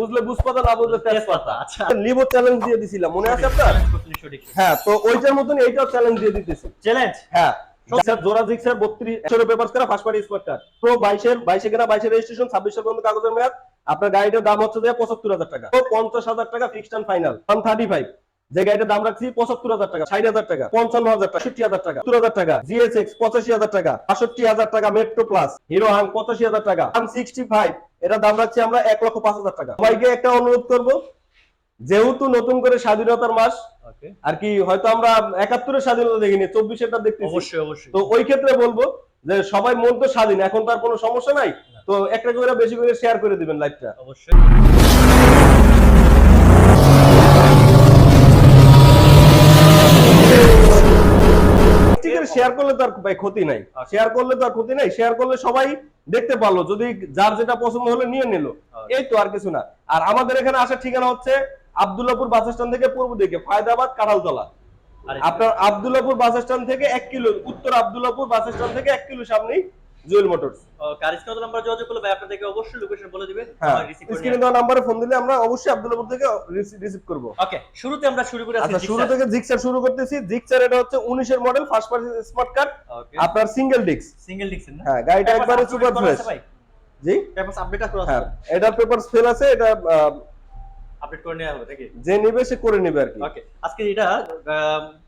বুঝলে বুঝপাতা না বুঝলে তেজপাতা। আচ্ছা। লিভো চ্যালেঞ্জ দিয়ে দিছিলাম মনে আছে আপনার? হ্যাঁ তো ওইটার মতন এইটাও চ্যালেঞ্জ দিয়ে দিতেছি। চ্যালেঞ্জ হ্যাঁ। জোড়া জিক্সার বত্রিশ পেপার করা ফার্স্ট পার্টি স্মার্ট প্রো বাইশের বাইশে কেনা বাইশের রেজিস্ট্রেশন ছাব্বিশের পর্যন্ত কাগজের মেয়াদ। আপনার গাড়িটার দাম হচ্ছে যে পঁচাত্তর হাজার টাকা। পঞ্চাশ হাজার টাকা fixed and final one thirty five যে গাড়িটার দাম রাখছি পঁচাত্তর হাজার টাকা ষাট হাজার টাকা পঞ্চান্ন হাজার টাকা হাজার টাকা সত্তর হাজার টাকা জিএসএক্স পঁচাশি হাজার টাকা বাষট্টি হাজার টাকা মেট্রো প্লাস হিরো হাং পঁচাশি হাজার টাকা সিক্সটি ফাইভ এটা দাম রাখছি আমরা এক লক্ষ পাঁচ হাজার টাকা। সবাইকে একটা অনুরোধ করব যেহেতু নতুন করে স্বাধীনতার মাস আর কি হয়তো আমরা একাত্তরের স্বাধীনতা দেখিনি চব্বিশেরটা দেখতে অবশ্যই অবশ্যই। তো ওই ক্ষেত্রে বলব যে সবাই মন তো স্বাধীন এখন তার কোনো সমস্যা নাই। তো একটা করে বেশি করে শেয়ার করে দিবেন লাইভটা অবশ্যই। ঠিক শেয়ার করলে তো আর ভাই ক্ষতি নাই। শেয়ার করলে তো আর ক্ষতি নাই। শেয়ার করলে সবাই দেখতে পারল যদি যার যেটা পছন্দ হলো নিয়ে নিল। এই তো আর কিছু না। আর আমাদের এখানে আসার ঠিকানা হচ্ছে আব্দুল্লাপুর বাস স্ট্যান্ড থেকে পূর্ব দিকে ফায়দাবাদ কাঁঠালতলা। আপনার আব্দুল্লাপুর বাস স্ট্যান্ড থেকে এক কিলো উত্তর আব্দুল্লাপুর বাস স্ট্যান্ড থেকে এক কিলো সামনেই জুয়েল মোটরস। কারিজ কত নাম্বার যোগাযোগ করলে ভাই আপনাদেরকে অবশ্যই লোকেশন বলে দিবে। হ্যাঁ স্ক্রিনে দেওয়া নাম্বারে ফোন দিলে আমরা অবশ্যই আব্দুল্লাপুর থেকে রিসিভ করব। ওকে শুরুতে আমরা শুরু করে আচ্ছা শুরু থেকে জিক্সার শুরু করতেছি। জিক্সার এটা হচ্ছে 19 এর model first party smart card আপনার সিঙ্গেল ডিস্ক সিঙ্গেল ডিক্সন না? হ্যাঁ গাড়িটা একবারে সুপার ফ্রেশ জি? পেপারস আপডেট করে হ্যাঁ এটার পেপারস ফেল আছে এটা আপডেট করে নেওয়া হবে নাকি? যে নিবে সে করে নিবে আর কি। ওকে আজকে এটা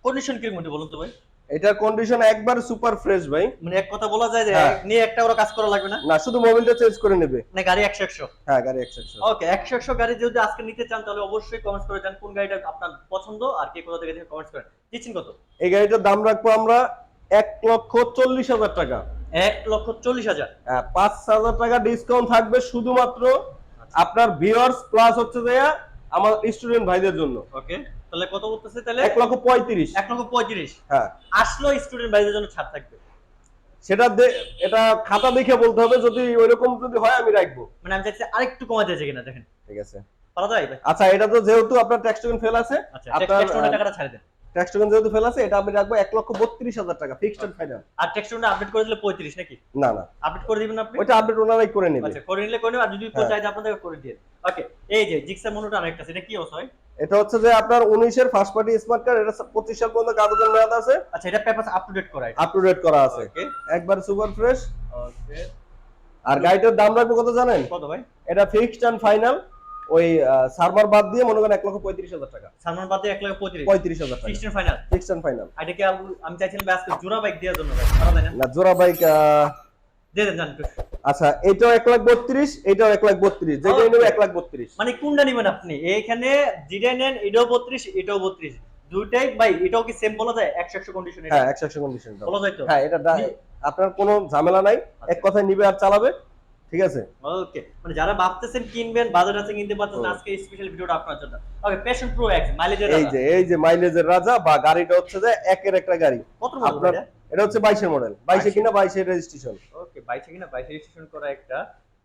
কন্ডিশন কি মধ্যে বলুন তো ভাই? এটার কন্ডিশন একবার সুপার ফ্রেশ ভাই। মানে এক কথা বলা যায় যে হ্যাঁ। নিয়ে একটা ওরা কাজ করা লাগবে না? না শুধু মোবাইলটা চেঞ্জ করে নেবে। না গাড়ি একশো একশো। হ্যাঁ গাড়ি একশো ওকে একশো একশো গাড়ি যদি আজকে নিতে চান তাহলে অবশ্যই কমেন্টস করে যান কোন গাড়িটা আপনার পছন্দ আর কে কোথা থেকে কমেন্টস করেন। দিচ্ছেন কত? এই গাড়িটার দাম রাখব আমরা এক লক্ষ চল্লিশ হাজার টাকা। এক লক্ষ চল্লিশ হাজার। হ্যাঁ, পাঁচ হাজার টাকা ডিসকাউন্ট থাকবে শুধুমাত্র আপনার ভিউয়ার্স প্লাস হচ্ছে যে আমার স্টুডেন্ট ভাইদের জন্য। ওকে তাহলে কত বলতেছে তাহলে? এক লক্ষ পঁয়ত্রিশ। এক লক্ষ পঁয়ত্রিশ। হ্যাঁ। আসলো স্টুডেন্ট ভাইদের জন্য ছাড় থাকবে। সেটা এটা খাতা দেখে বলতে হবে যদি ওইরকম যদি হয় আমি রাখব। মানে আমি চাইছি আরেকটু কমাতে আছে কিনা দেখেন। ঠিক আছে। পারা যায়? আচ্ছা এটা তো যেহেতু আপনার ট্যাক্স টোকেন ফেল আছে আচ্ছা আপনার টাকাটা ছাড়ে দেন। যেহেতু ফেল আছে এটা আমি রাখব এক লক্ষ বত্রিশ হাজার টাকা ফিক্সড এন্ড ফাইনাল আর আপডেট করে দিলে পঁয়ত্রিশ নাকি? না না। আপডেট করে দিবেন আপনি? আপডেট ওনারাই করে নেবে। আচ্ছা করে নিলে করে নেবেন আর যদি হ্যাঁ। চাই আপনাদের করে দিয়ে ওকে এই যে জিক্সা মনোটা আরেকটা সেটা কি অবস্থা এটা হচ্ছে যে আপনার উনিশের ফার্স্ট পার্টি স্মার্ট কার্ড এটা পঁচিশ সাল পর্যন্ত কাগজের মেয়াদ আছে। আচ্ছা এটা পেপারস আপ টু ডেট করা আপ টু ডেট করা আছে। ওকে একবার সুপার ফ্রেশ ওকে আর গাড়িটার দাম রাখব কত জানেন? কত ভাই? এটা ফিক্সড এন্ড ফাইনাল ওই সার্ভার বাদ দিয়ে মনে করেন এক লক্ষ পঁয়ত্রিশ হাজার টাকা। সালমান বাদে এক লক্ষ পঁয়ত্রিশ। পঁয়ত্রিশ হাজার টাকা। ফাইনাল ফিক্সড ফাইনাল এটা কি আমি চাইছিলাম আজকে জোড়া বাইক দেওয়ার জন্য না? জোড়া বাইক দিয়ে দেন আচ্ছা এটাও এক লাখ বত্রিশ এটাও এক লাখ বত্রিশ নেবে এক লাখ বত্রিশ। মানে কোনটা নেবেন আপনি? এইখানে যেটা নেন এটাও বত্রিশ এটাও বত্রিশ। দুইটাই ভাই এটাও কি সেম বলা যায়? একশো একশো কন্ডিশন হ্যাঁ একশো একশো কন্ডিশন বলা যায় তো? হ্যাঁ এটা আপনার কোনো ঝামেলা নাই। এক কথায় নিবে আর চালাবে। ঠিক আছে? ওকে মানে যারা ভাবতেছেন কিনবেন বাজার আছে কিনতে পারতেছেন। আজকে স্পেশাল ভিডিওটা আপনার জন্য। ওকে প্যাশন প্রো এক্স মাইলেজের এই যে এই যে মাইলেজের রাজা বা গাড়িটা হচ্ছে যে একের একটা গাড়ি। কত মডেল এটা? হচ্ছে বাইশের মডেল বাইশে কিনা বাইশের রেজিস্ট্রেশন ওকে বাইশে কিনা বাইশে রেজিস্ট্রেশন করা একটা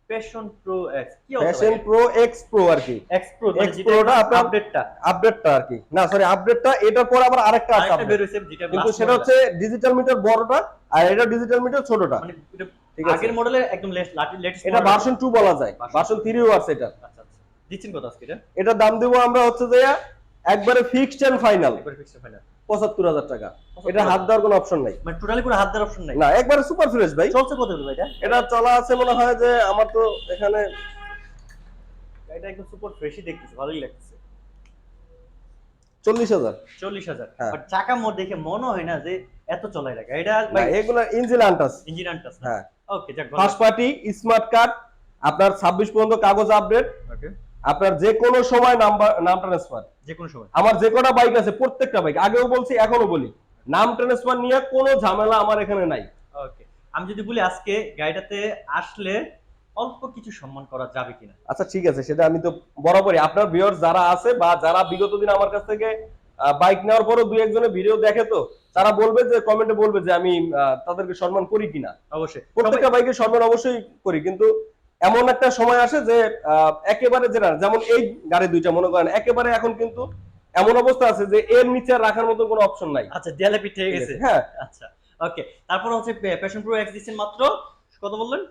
প্যাশন প্রো এক্স কি ফ্যাশন প্রো এক্স প্রো আর কি। এক্স প্রো X Pro টা আপনার- আপডেটটা আপডেটটা আর কি। না সরি আপডেটটা এটার পর আবার আরেকটা আছে যেটা কিন্তু সেটা হচ্ছে ডিজিটাল মিটার বড়টা আর এটা ডিজিটাল মিটার ছোটটা। মানে। আগের মডেলের একদম লেটেস্ট এটা ভার্সন টু বলা যায়। ভার্সন থ্রিও আছে এটা। আচ্ছা আচ্ছা। দিচ্ছেন কত আজকে এটা? এটার দাম দেবো আমরা হচ্ছে যে একবারে ফিক্সড এন্ড ফাইনাল একবার ফিক্সড ফাইনাল পঁচাত্তর হাজার টাকা। এটা হাত দেওয়ার কোনো অপশন নাই। মানে টোটালি কোনো হাত দেওয়ার অপশন নাই? না একবারে সুপার ফ্রেশ ভাই। চলছে কত ভাই এটা এটা চলা আছে মনে হয় যে আমার তো এখানে এটা একদম সুপার ফ্রেশই দেখতেছে ভালোই লাগতেছে। চল্লিশ হাজার। চল্লিশ হাজার। হ্যাঁ। চাকা মোড দেখে মনে হয় না যে এত চলাই রাখা। এটা এগুলো ইঞ্জিন আনটাস ইঞ্জিন আনটাস হ্যাঁ। ফার্স্ট পার্টি স্মার্ট কার্ড আপনার ছাব্বিশ পর্যন্ত কাগজ আপডেট ওকে আপনার যে কোনো সময় নাম্বার নাম ট্রান্সফার যে কোনো সময়। আমার যে কটা বাইক আছে প্রত্যেকটা বাইক আগেও বলছি এখনও বলি নাম ট্রান্সফার নিয়ে কোনো ঝামেলা আমার এখানে নাই। ওকে আমি যদি বলি আজকে গাড়িটাতে আসলে অল্প কিছু সম্মান করা যাবে কিনা? আচ্ছা ঠিক আছে সেটা আমি তো বরাবরই। আপনার ভিউয়ার্স যারা আছে বা যারা বিগত দিন আমার কাছ থেকে বাইক নেওয়ার পরও দুই একজনের ভিডিও দেখে তো তারা বলবে যে কমেন্টে বলবে যে আমি তাদেরকে সম্মান করি কিনা। অবশ্যই। প্রত্যেকটা ভাইকে সম্মান অবশ্যই করি কিন্তু এমন একটা সময় আসে যে আহ, একেবারে যেটা যেমন এই গাড়ি দুইটা মনে করেন একেবারে এখন কিন্তু এমন অবস্থা আছে যে এর নিচে আর রাখার মতো কোনো অপশন নাই। আচ্ছা দেয়ালে পিঠে গেছে। হ্যাঁ। আচ্ছা ওকে তারপর হচ্ছে প্যাশন প্রো এক্স দিচ্ছেন মাত্র কত বললেন?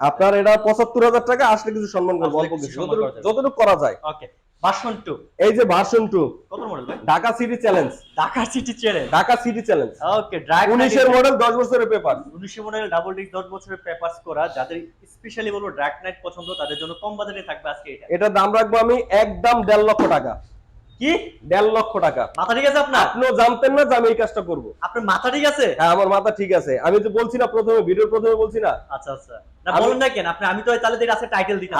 আপনার এটা পঁচাত্তর হাজার টাকা আসলে কিছু সম্মান করব অল্প কিছু যতটুকু- করা যায়। ওকে ভার্সন টু এই যে ভার্সন টু কত মডেল ভাই? Dhaka city challenge Dhaka city challenge Dhaka city challenge okay drive উনিশের মডেল দশ বছরের পেপার উনিশে মডেল ডাবল ডিস্ক দশ বছরের পেপারস করা যাদের স্পেশালি বলব ড্রাগ নাইট পছন্দ তাদের জন্য কম বাজেটে থাকবে আজকে এটা। দাম রাখব আমি একদম দেড় লক্ষ টাকা। কি? দেড় লক্ষ টাকা। মাথা ঠিক আছে আপনার? আপনিও জানতেন না যে আমি এই কাজটা করব। আপনার মাথা ঠিক আছে? হ্যাঁ আমার মাথা ঠিক আছে। আমি তো বলছি না প্রথমে ভিডিওর প্রথমে বলছি না। আচ্ছা আচ্ছা। না বলুন না কেন? আপনি আমি তো তাহলে তো আজকে টাইটেল দিতাম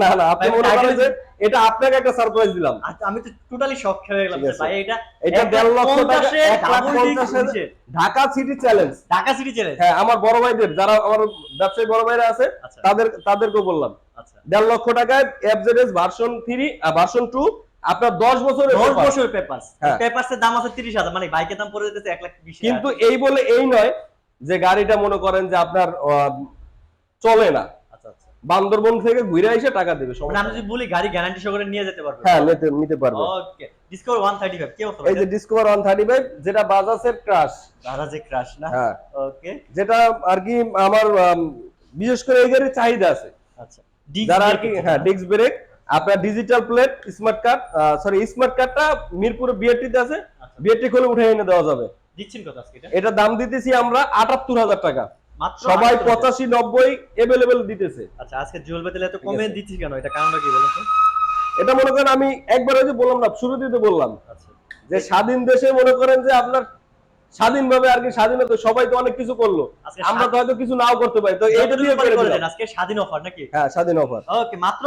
না না আপনি মনে করেন যে এটা আপনাকে একটা সারপ্রাইজ দিলাম। আমি তো টোটালি শক খেয়ে গেলাম ঠিক যে আছে। ভাই এটা এটা এক লক্ষ টাকা পঞ্চাশে এক লাখ double disc পঞ্চাশ হাজার নিচে। Dhaka city challenge Dhaka city challenge হ্যাঁ আমার বড় ভাইদের যারা আমার ব্যবসায়ী বড় ভাইরা আছে আচ্ছা। তাদের তাদেরকে বললাম। আচ্ছা। দেড় লক্ষ টাকায় FZS version three version two আপনার দশ বছরের দশ paper। বছর পেপারস হ্যাঁ। দাম আছে তিরিশ হাজার। মানে বাইকের দাম পড়ে যেতেছে লাখ বিশ হাজার। কিন্তু এই বলে এই নয় যে গাড়িটা মনে করেন যে আপনার চলে না। আচ্ছা আচ্ছা। বান্দরবন থেকে ঘুরে এসে টাকা দেবে মানে আমি যদি বলি গাড়ি গ্যারান্টি সহকারে নিয়ে যেতে পারবে হ্যাঁ নিতে নিতে পারবে। Okay Discover one thirty five কি অবস্থা এই যে ডিসকভার ওয়ান থার্টি ফাইভ যেটা বাজাজের ক্রাশ যে ক্রাশ না? হ্যাঁ। ওকে যেটা আর কি আমার বিশেষ করে এই গাড়ির চাহিদা আছে। আচ্ছা। যারা আর কি ব্রেক হ্যাঁ ডিস্ক ব্রেক আপনার digital plate smart card sorry smart কার্ডটা মিরপুরে বিআরটিতে আছে আচ্ছা। বিআরটি খুলে উঠে এনে দেওয়া যাবে। দিচ্ছেন কত আজকে এটা? এটা দাম দিতেছি আমরা আটাত্তর হাজার টাকা। মাত্র সবাই 78,000 পঁচাশি নব্বই এভেলেবেল দিতেছে। আচ্ছা আজকে জুয়েল বেতেলে এত কমে আছে। দিচ্ছিস কেন? এটা কারণটা কি বলুন তো? এটা মনে করেন আমি একবার ওই যে বললাম না শুরুতেই তো বললাম। আচ্ছা। যে স্বাধীন দেশে মনে করেন যে আপনার স্বাধীনভাবে আর কি স্বাধীনতা সবাই তো অনেক কিছু করল। আমরা তো হয়তো কিছু নাও করতে পারি। তো এইটা দিয়ে আজকে স্বাধীন অফার নাকি? হ্যাঁ স্বাধীন অফার ওকে মাত্র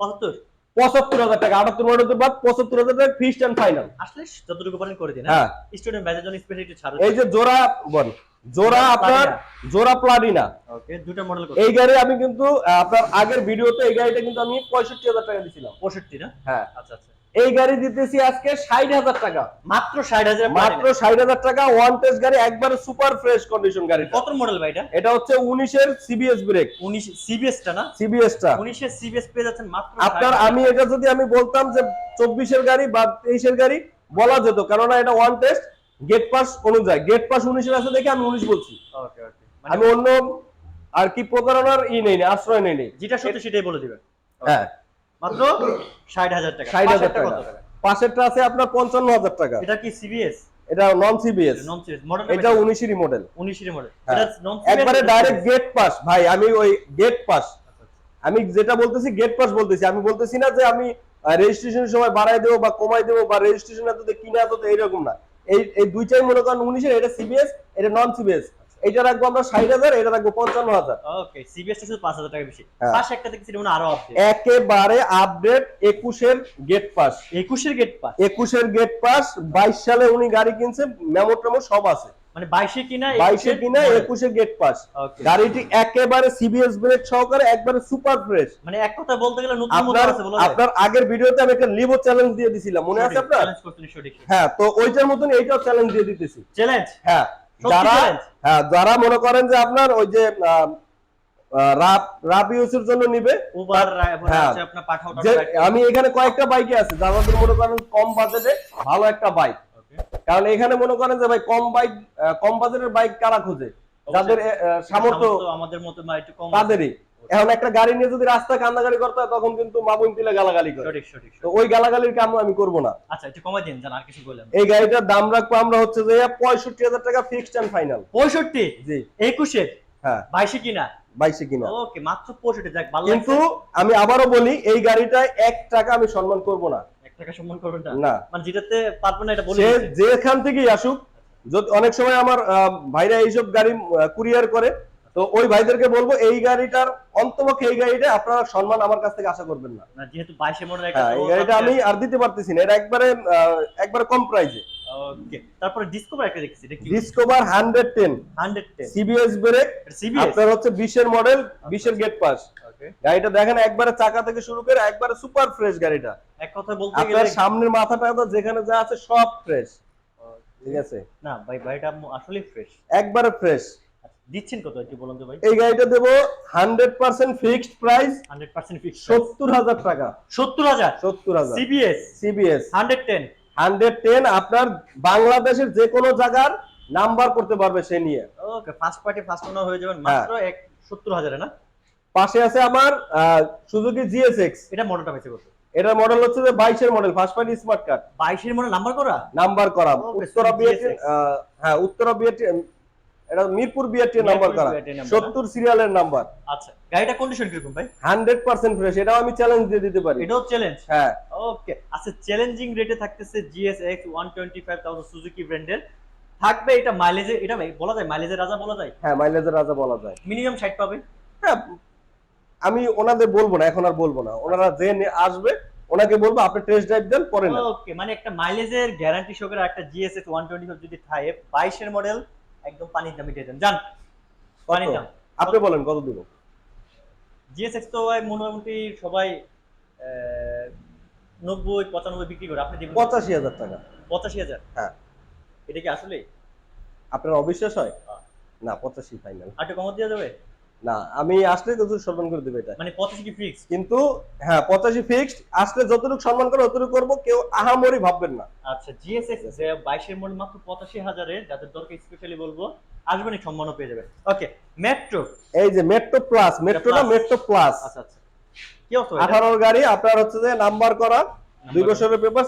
পঁচাত্তর। পঁচাত্তর হাজার টাকা আটাত্তর বাদ পঁচাত্তর হাজার টাকা ফিক্সড অ্যান্ড ফাইনাল আসলে যতটুকু পারেন করে দিন হ্যাঁ? স্টুডেন্ট ব্যাচের জন্য স্পেশাল একটু ছাড়। এই যে জোড়া বল জোড়া আপনার জোড়া প্লাটিনা ওকে দুটো মডেল করে এই গাড়ি আমি কিন্তু আপনার আগের ভিডিওতে এই গাড়িটা কিন্তু আমি পঁয়ষট্টি হাজার টাকা দিয়েছিলাম পঁয়ষট্টি না? হ্যাঁ। আচ্ছা আচ্ছা। এই গাড়ি দিতেছি আজকে ষাট হাজার টাকা। মাত্র 60000 মাত্র ষাট হাজার টাকা ওয়ান টেস্ট গাড়ি একবার সুপার ফ্রেশ কন্ডিশন গাড়ি কত মডেল ভাই এটা? এটা হচ্ছে উনিশের সিবিএস ব্রেক 19 সিবিএস টা না? সিবিএস টা। 19 এর সিবিএস পেয়ে যাচ্ছেন মাত্র আপনার আমি এটা যদি আমি বলতাম যে চব্বিশের গাড়ি বা তেইশের গাড়ি বলা যেত। কেননা এটা ওয়ান টেস্ট গেট পাস অনুযায়ী। গেট পাস উনিশের আছে দেখে আমি উনিশ বলছি। ওকে ওকে আমি অন্য আর কি প্রতারণার ই নেই আশ্রয় নেই নেই। যেটা সত্যি সেটাই বলে দিবেন। হ্যাঁ। মাত্র 60000 টাকা। ষাট হাজার পাশেরটা টাকা। পাশেরটা আছে আপনার পঞ্চান্ন হাজার টাকা। এটা কি সিবিএস এটা non CBS non series model এটা মডেল 19 এর মডেল হ্যাঁ। এটা নন একবারে ডাইরেক্ট গেট পাস ভাই আমি ওই গেট পাস আচ্ছা, আমি যেটা বলতেছি গেট পাস বলতেছি। আমি বলতেছি না যে আমি রেজিস্ট্রেশনের সময় বাড়াই দেবো বা কমাই দেবো বা রেজিস্ট্রেশন এততে কিনা এততে এইরকম না। এই এই দুইটাই মনে করেন উনিশের এটা সিবিএস এটা নন সিবিএস এটা রাখব আমরা ষাট হাজার এটা রাখব পঞ্চান্ন হাজার। ওকে শুধু 5000 টাকা বেশি। হ্যাঁ। পাশে একটা দেখছি মনে আরও আপডেট একেবারে আপডেট একুশের গেট পাস 21 এর গেট পাস একুশের গেট পাস বাইশ সালে উনি গাড়ি কিনছে মেমো টেমো সব আছে। মানে 22 এ কিনা বাইশে কিনা একুশে গেট পাস ওকে গাড়িটি একেবারে সিবিএস ব্রেক সহকারে একবারে সুপার ফ্রেশ মানে এক কথা বলতে গেলে নতুন আপনার আছে বলা যায়। আপনার আগের ভিডিওতে আমি একটা লিভো চ্যালেঞ্জ দিয়ে দিছিলাম মনে আছে আপনার? হ্যাঁ তো ওইটার মতন এইটাও চ্যালেঞ্জ দিয়ে দিতেছি। চ্যালেঞ্জ হ্যাঁ। যারা হ্যাঁ যারা মনে করেন যে আপনার ওই যে ইউজের জন্য নিবে হ্যাঁ। আমি এখানে কয়েকটা বাইকে আছে যাদের মনে করেন কম বাজেটে ভালো একটা বাইক কারণ এখানে মনে করেন যে ভাই কম বাইক কম বাজেটের বাইক কারা খোঁজে? যাদের সামর্থ্য আমাদের মতো তাদেরই। এখন একটা গাড়ি নিয়ে যদি রাস্তায় কান্দাগাড়ি করতে হয় তখন কিন্তু মাবুন তিলে গালাগালি করে। সঠিক সঠিক তো ওই গালাগালির কাম আমি করব না। আচ্ছা একটু কমাই দিন জান আর কিছু বললেন এই গাড়িটার দাম রাখব আমরা হচ্ছে যে পঁয়ষট্টি হাজার টাকা ফিক্সড অ্যান্ড ফাইনাল পঁয়ষট্টি? জি। একুশে? হ্যাঁ। বাইশে কিনা? বাইশে কিনা। ওকে মাত্র পঁয়ষট্টি যাক ভালো কিন্তু আমি আবারও বলি এই গাড়িটায় এক টাকা আমি সম্মান করব না। এক টাকা সম্মান করবেন না? মানে যেটাতে পারবেন না এটা বলে। যেখান থেকেই আসুক যদি অনেক সময় আমার ভাইরা এইসব গাড়ি কুরিয়ার করে তো ওই ভাইদেরকে বলব এই গাড়িটার অন্তপক্ষে এই গাড়িটা আপনারা সম্মান আমার কাছ থেকে আশা করবেন না। যেহেতু বাইশে মডেল হ্যাঁ এই গাড়িটা আমি আর দিতে পারতেছি না এটা একবারে একবারে কম প্রাইজে তারপরে ডিসকভার একটা দেখছি Discover hundred ten 110 CBS brake আপনার হচ্ছে বিশের মডেল বিশের গেট পাস গাড়িটা দেখেন একবারে চাকা থেকে শুরু করে একবারে সুপার ফ্রেশ গাড়িটা। এক কথা বলতে আপনার সামনের মাথাটা তো যেখানে যা আছে সব ফ্রেশ ঠিক আছে? না ভাই ভাইটা আসলে ফ্রেশ একবারে ফ্রেশ দিচ্ছেন কত একটু বলুন তো ভাই? এই গাড়িটা দেবো hundred percent fixed price 100% fix সত্তর হাজার টাকা। 70000 সত্তর হাজার। সিবিএস সিবিএস 110 হান্ড্রেড টেন আপনার বাংলাদেশের যে কোনো জায়গার নাম্বার করতে পারবে সে নিয়ে। Okay first party first owner হয়ে যাবেন হ্যাঁ। মাত্র 70000 এ না? পাশে আছে আমার সুজুকি জিএসএক্স এটা মডেলটা বেঁচে কত? এটার মডেল হচ্ছে যে বাইশের model first party smart card বাইশের মডেল নাম্বার করা? নাম্বার করা। উত্তরা GSX হ্যাঁ উত্তরা বিআরটি এটা মিরপুর বিআরটি নাম্বার করা? BRT number। সত্তর সিরিয়ালের নাম্বার আচ্ছা গাড়িটা কন্ডিশন কীরকম ভাই? হান্ড্রেড পার্সেন্ট ফ্রেশ এটাও আমি চ্যালেঞ্জ দিয়ে দিতে পারি। এটাও চ্যালেঞ্জ হ্যাঁ। ওকে আচ্ছা চ্যালেঞ্জিং রেটে থাকতেছে GSX one twenty five thousand Suzuki ব্র্যান্ডের থাকবে এটা মাইলেজে এটা বলা যায় মাইলেজের রাজা বলা যায়? হ্যাঁ মাইলেজের রাজা বলা যায়। মিনিমাম ষাট পাবে? হ্যাঁ আমি ওনাদের বলব না এখন আর বলব না। ওনারা যে আসবে ওনাকে বলব আপনি টেস্ট ড্রাইভ দেন পরে না ওকে মানে একটা মাইলেজের গ্যারান্টি সহকারে একটা টোয়েন্টি ফাইভ যদি থাকে বাইশের মডেল একদম পানির দামে দিয়ে দেন। জান পানির দাম। আপনি বলেন কত দিব? জিএসএক্স তো ভাই মোটামুটি সবাই নব্বই পঁচানব্বই বিক্রি করে। আপনি দিবেন পঁচাশি হাজার টাকা। পঁচাশি হাজার? হ্যাঁ। এটা কি আসলে আপনার অবিশ্বাস হয়? হ্যাঁ। না পঁচাশি ফাইনাল আর একটু কমত দেওয়া যাবে? না আমি আসলে তো সম্মান করে দেবে এটা মানে কি ফিক্স কিন্তু হ্যাঁ ফিক্সড আসলে যতটুকু সম্মান করে ততটুকু করব কেউ আহামরি ভাববেন না। আচ্ছা মডেল মাত্র যাদের দরকার স্পেশালি বলব আসবেন সম্মানও পেয়ে যাবে ওকে মেট্রো এই যে মেট্রো প্লাস মেট্রোটা Plus। মেট্রো প্লাস আচ্ছা আচ্ছা। কি অবস্থা গাড়ি আপনার হচ্ছে যে নাম্বার করা দুই বছরের পেপার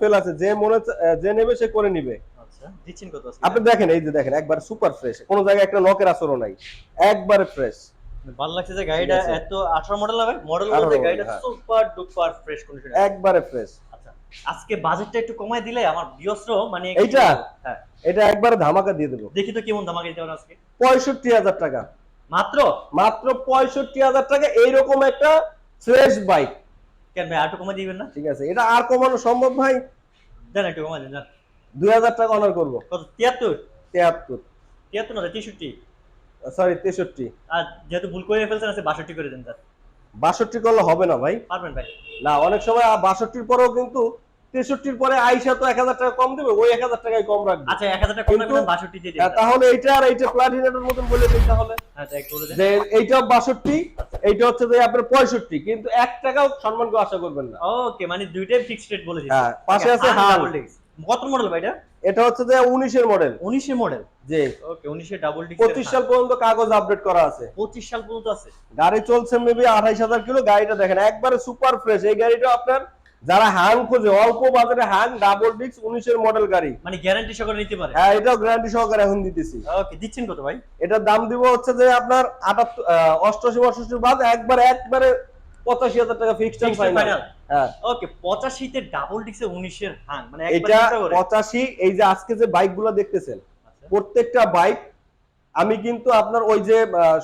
ফেল আছে। যে মনে যে নেবে সে করে নিবে। আচ্ছা? আপনি দেখেন এই যে দেখেন একবার সুপার ফ্রেশ কোন জায়গায় একটা নকের আসরও নাই একবারে ফ্রেশ ভালো লাগছে যে গাড়িটা। এত আঠারো মডেল হবে? মডেল বলতে গাড়িটা। সুপার ডুপার ফ্রেশ কন্ডিশন একবারে ফ্রেশ আচ্ছা আজকে বাজেটটা একটু কমায় দিলে আমার বিয়স্র মানে এইটা? হ্যাঁ। এটা একবারে ধামাকা দিয়ে দেবো। দেখি তো কেমন দামাকে দিতে পারেন আজকে। পঁয়ষট্টি হাজার টাকা। মাত্র? মাত্র পঁয়ষট্টি হাজার টাকা এইরকম একটা ফ্রেশ বাইক কেন ভাই আর একটু কমায় দিবেন না? ঠিক আছে এটা আর কমানো সম্ভব ভাই? দেন একটু দেন দেন। দুই হাজার টাকা অনার করব। কত? তিয়াত্তর? তেহাত্তর তিয়াত্তর না তেষট্টি? সরি তেষট্টি। আর যেহেতু ভুল করে ফেলছেন আছে বাষট্টি করে দেন স্যার বাষট্টি করলে হবে না ভাই। পারবেন ভাই। না অনেক সময় বাষট্টির পরেও কিন্তু তেষট্টির পরে আইসা তো এক হাজার টাকা কম দেবে ওই এক হাজার টাকায় কম রাখবে। আচ্ছা এক হাজার টাকা কম রাখবেন বাষট্টি দিয়ে দিন তাহলে। এইটা আর এইটা মতন বলে দিই তাহলে। হ্যাঁ দেন। যে এইটা বাষট্টি এইটা হচ্ছে যে আপনার পঁয়ষট্টি কিন্তু এক টাকাও সম্মান আশা করবেন না। ওকে মানে দুইটাই ফিক্সড রেট বলে দিচ্ছি। হ্যাঁ পাশে আছে হাল। কত মডেল ভাই এটা? এটা হচ্ছে যে উনিশের মডেল উনিশের মডেল যে ওকে উনিশের ডাবল ডিস্ক পঁচিশ সাল পর্যন্ত কাগজ আপডেট করা আছে। পঁচিশ সাল পর্যন্ত আছে? গাড়ি চলছে মেবি আঠাইশ হাজার কিলো গাড়িটা দেখেন একবারে সুপার ফ্রেশ এই গাড়িটা আপনার যারা হ্যাং খোঁজে অল্প বাজারে হ্যাং ডাবল ডিস্ক উনিশের মডেল গাড়ি। মানে গ্যারান্টি সহকারে নিতে পারে? হ্যাঁ এটাও গ্যারান্টি সহকারে এখন দিতেছি। ওকে দিচ্ছেন কত ভাই? এটার দাম দিব হচ্ছে যে আপনার আটাত্তর অষ্টআশি অষ্টআশি বাদ একবারে একবারে পঁচাশি হাজার টাকা ফিক্সড ফাইনাল হ্যাঁ। ওকে পঁচাশিতে ডাবল উনিশের হাং মানে এটা পঁচাশি এই যে আজকে যে দেখতেছেন আচ্ছা। প্রত্যেকটা বাইক আমি কিন্তু আপনার ওই যে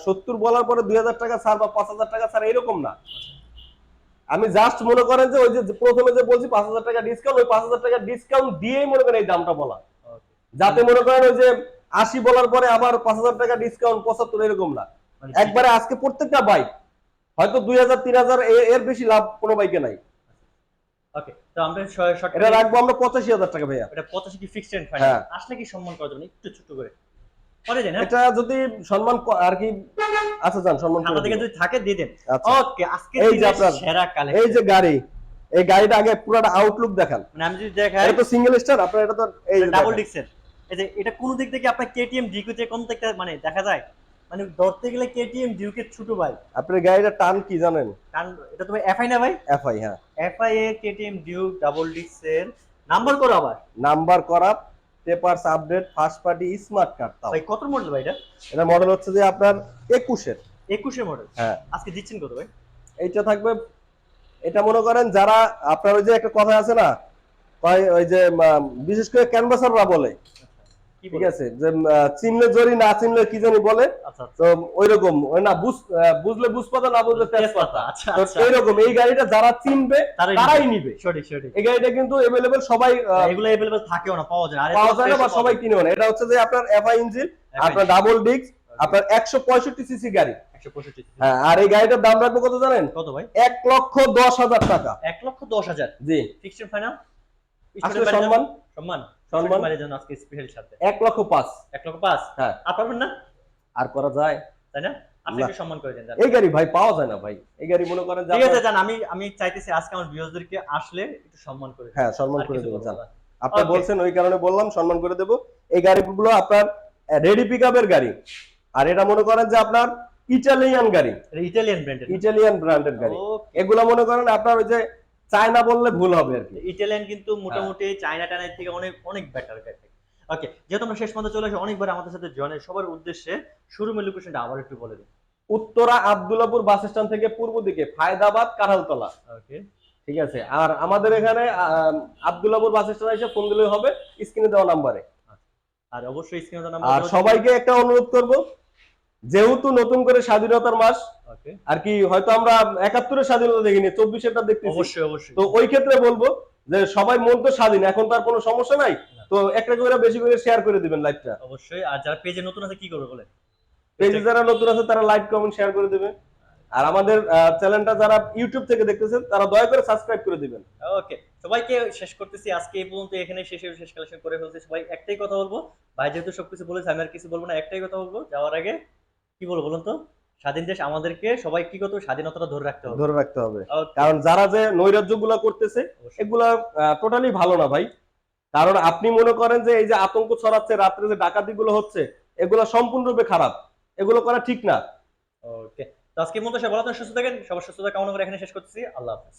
সত্তর বলার পরে দুই হাজার টাকা ছাড় বা পাঁচ হাজার টাকা ছাড় এরকম না। আমি জাস্ট মনে করেন যে ওই যে প্রথমে যে বলছি পাঁচ হাজার টাকা ডিসকাউন্ট ওই পাঁচ হাজার টাকা ডিসকাউন্ট দিয়েই মনে করেন এই দামটা বলা। যাতে মনে করেন ওই যে আশি বলার পরে আবার পাঁচ হাজার টাকা ডিসকাউন্ট পঁচাত্তর এরকম না। মানে একবারে আজকে প্রত্যেকটা বাইক হয়তো দুই হাজার তিন হাজার এর বেশি লাভ কোনো বাইকে নাই। ওকে তো আমরা এটা রাখব আমরা পঁচাশি হাজার টাকা ভাইয়া। এটা পঁচাশি কি ফিক্সড এন্ড হ্যাঁ। ফাইনাল আসলে কি সম্মান করা যাবে? একটু ছোট করে। করে দেন? এটা যদি সম্মান আর কি আচ্ছা যান সম্মান আপনার থেকে যদি থাকে দিয়ে দেন। আচ্ছা। ওকে আজকে এই যে আপনার- সেরা এই যে গাড়ি এই গাড়িটা আগে পুরোটা আউটলুক দেখান। মানে আমি যদি দেখাই এটা তো সিঙ্গেল স্টার আপনার এটা তো এই ডাবল দেখেন। ডিক্সের এই যে এটা কোন দিক থেকে আপনার কেটিএম থেকে কোন থেকে মানে দেখা যায়। মানে ধরতে গেলে কেটিএম ডিউকের ছোট ভাই। আপনার গাড়িটা টান কি জানেন? টান এটা তো এফআই না ভাই? এফআই হ্যাঁ। এফআই এ কেটিএম ডিউক ডাবল ডিক্সের নাম্বার করো আবার। নাম্বার করা papers update first party smart card তাও। ভাই কত মডেল ভাই এটা? এটা মডেল হচ্ছে যে আপনার একুশের। একুশের মডেল হ্যাঁ। আজকে দিচ্ছেন কত ভাই? এইটা থাকবে এটা মনে করেন যারা আপনার ওই যে একটা কথা আছে না ওই যে বিশেষ করে ক্যানভাসাররা বলে। ঠিক বলে? আছে যে উম, আহ, চিনলে জরি না চিনলে কি জানি বলে আচ্ছা আচ্ছা তো ওই রকম ওই না বুঝ আহ, বুঝলে বুঝপাতা না বুঝলে তেজপাতা আচ্ছা তো আচ্ছা এইরকম এই গাড়িটা যারা চিনবে তারাই তারাই নিবে। নিবে সঠিক সঠিক এই গাড়িটা কিন্তু এভেলেবেল সবাই আহ, এগুলো अवेलेबल থাকেও না পাওয়া যায় আর পাওয়া যায় না বা সবাই কিনেও না এটা হচ্ছে যে আপনার এফআই ইঞ্জিন আপনার ডাবল ডিস্ক আপনার একশো পঁয়ষট্টি সিসি গাড়ি 165 হ্যাঁ আর এই গাড়িটার দাম রাখবো কত জানেন কত ভাই এক লক্ষ দশ হাজার টাকা 1 লক্ষ 10 হাজার জি ফিক্সড ফাইনাল আসলে সম্মান? সম্মান। সম্মান? মানে জন্য আজকে স্পেশাল এক লক্ষ পাঁচ। 1 লক্ষ 5 হ্যাঁ। আর পারবেন না? আর করা যায়। তাই না? আপনি একটু সম্মান করে দেন এই গাড়ি ভাই পাওয়া যায় না ভাই। এই গাড়ি মনে করেন ঠিক আছে আপনার- জান আমি আমি চাইতেছি আজকে আমার ভিউয়ারদেরকে আসলে একটু সম্মান করে হ্যাঁ সম্মান করে কিছু দেবো বলব জান আপনি বলছেন ওই কারণে বললাম সম্মান করে দেবো। এই গাড়িগুলো আপনার রেডি পিক গাড়ি। আর এটা মনে করেন যে আপনার ইটালিয়ান গাড়ি। ইটালিয়ান ব্র্যান্ডের ইটালিয়ান ব্র্যান্ডের গাড়ি। এগুলা মনে করেন আপনার ওই যে চায়না বললে ভুল হবে আর কি। ইটালিয়ান কিন্তু মোটামুটি চায়না টাইনার থেকে অনেক অনেক বেটার গাড়ি ওকে যেহেতু আমরা শেষ পর্যন্ত চলে আসি অনেকবার আমাদের সাথে জয়েন সবার উদ্দেশ্যে শোরুমের লোকেশনটা আবার একটু বলে দিন উত্তরা আবদুল্লাপুর বাস স্ট্যান্ড থেকে পূর্ব দিকে ফায়দাবাদ কাঁঠালতলা। ওকে ঠিক আছে আর আমাদের এখানে আবদুল্লাপুর বাস স্ট্যান্ড এসে ফোন দিলে হবে স্ক্রিনে দেওয়া নাম্বারে আর অবশ্যই স্ক্রিনে আর সবাইকে একটা অনুরোধ করব যেহেতু নতুন করে স্বাধীনতার মাস আর কি হয়তো আমরা একাত্তরের স্বাধীনতা দেখিনি চব্বিশেরটা দেখতেছি। অবশ্যই অবশ্যই। তো ওই ক্ষেত্রে বলব যে সবাই মন তো স্বাধীন এখন তার কোনো সমস্যা নাই। তো একটা করে বেশি করে শেয়ার করে দিবেন লাইভটা অবশ্যই আর যারা পেজে নতুন আছে কি করবে বলে পেজে যারা নতুন আছে তারা লাইক কমেন্ট শেয়ার করে দিবেন। আর আমাদের চ্যানেলটা যারা ইউটিউব থেকে দেখতেছেন তারা দয়া করে সাবস্ক্রাইব করে দিবেন। ওকে সবাইকে শেষ করতেছি। আজকে এই পর্যন্ত এখানে শেষে শেষ কালেকশন করে ফেলছি। সবাই একটাই কথা বলব। ভাই যেহেতু সবকিছু বলেছে আমি আর কিছু বলব না একটাই কথা বলব। যাওয়ার আগে কি বলব বলুন তো? স্বাধীন দেশ আমাদেরকে সবাই কি করতে? স্বাধীনতাটা ধরে রাখতে হবে। ধরে রাখতে হবে। কারণ যারা যে নৈরাজ্যগুলা করতেছে এগুলা টোটালি ভালো না ভাই। কারণ আপনি মনে করেন যে এই যে আতঙ্ক ছড়াচ্ছে রাত্রে যে ডাকাতি গুলো হচ্ছে এগুলো সম্পূর্ণরূপে খারাপ। এগুলো করা ঠিক না। ওকে আজকে আজকের মতো সবাই ভালো থাকেন, সুস্থ থাকেন সবার সুস্থতা কামনা করে এখানে শেষ করছি। আল্লাহ হাফেজ।